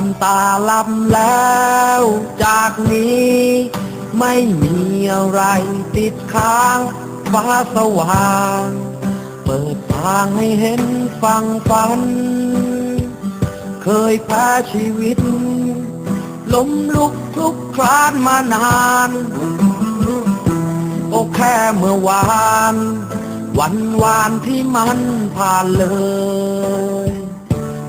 อนตาลับแล้ว จากนี้ ไม่มีอะไรติดค้างฟ้าสว่าง เปิดทางให้เห็นฟังฝัน เคยแพ้ชีวิต ล้มลุกคลุกคลานมานานโอแค่เมื่อวาน วันวานที่มันผ่านเลย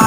ย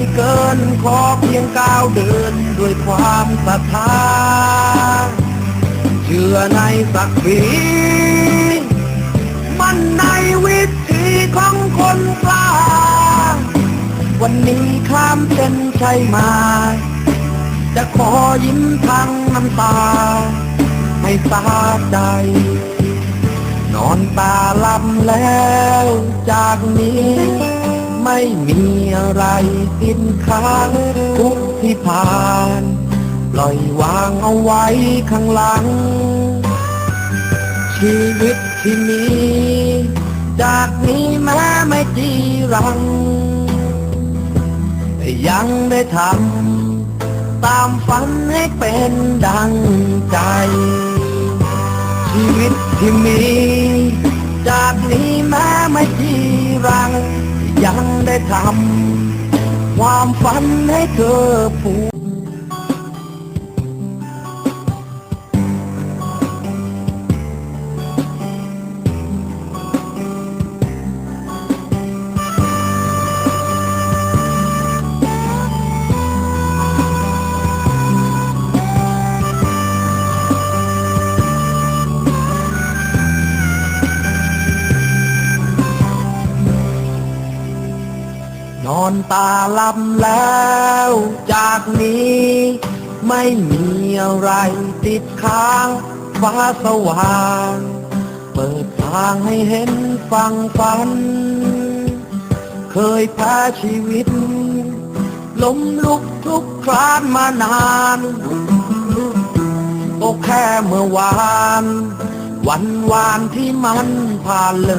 ไม่เกินขอเพียงก้าวเดินด้วยความศรัทธา เชื่อในศักดิ์ศรีมันในวิธีของคนกล้า วันนี้ข้ามเส้นชัยมา จะขอยิ้มทังน้ำตา ให้สาใจ นอนตาลับแล้วจากนี้ ไม่มีอะไรติดค้างทุกที่ผ่าน ปล่อยวางเอาไว้ข้างหลัง ชีวิตที่มี จากนี้แม้ไม่จีรัง ยังได้ทำตามฝันให้เป็นดังใจ ชีวิตที่มี จากนี้แม้ไม่จีรัง ยังได้ทำความฝันให้เธอผู ตาลับแล้ว จากนี้ ไม่มีอะไรติดค้างฟ้าสว่าง เปิดทางให้เห็นฟังฝัน เคยแพ้ชีวิต ล้มลุกคลุกคลานมานานโอ้แค่เมื่อวาน วันวานที่มันผ่านเล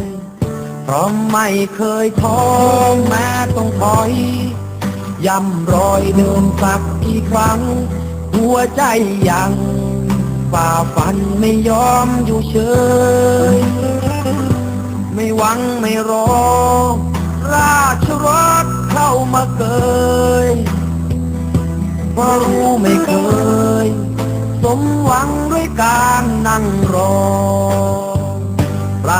ย เพราะไม่เคยท้อแม้ต้องถอยย่ำรอยเดินสักกี่ครั้ง หัวใจยังฝ่าฟันไม่ยอมอยู่เฉย ไม่หวังไม่รอ ราชรถเข้ามาเกยเพราะรู้ไม่เคย สมหวังด้วยการนั่งรอ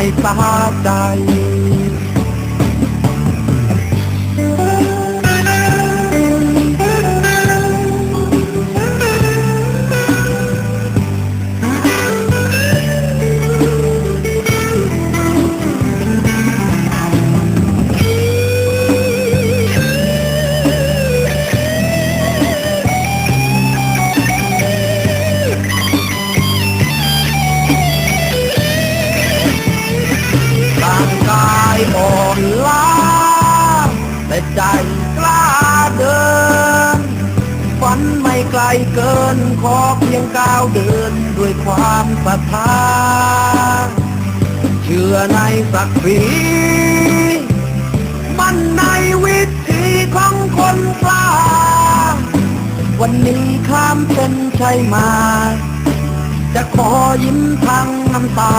ให้สาใจ ใจกล้าเดิน ฝันไม่ไกลเกิน ขอเพียงก้าวเดินด้วยความศรัทธา เชื่อในศักดิ์ศรีมันในวิธีของคนกล้า วันนี้ข้ามเส้นชัยมา จะขอยิ้มทั้งน้ำตา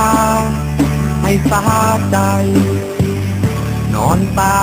ให้สาใจ นอนตา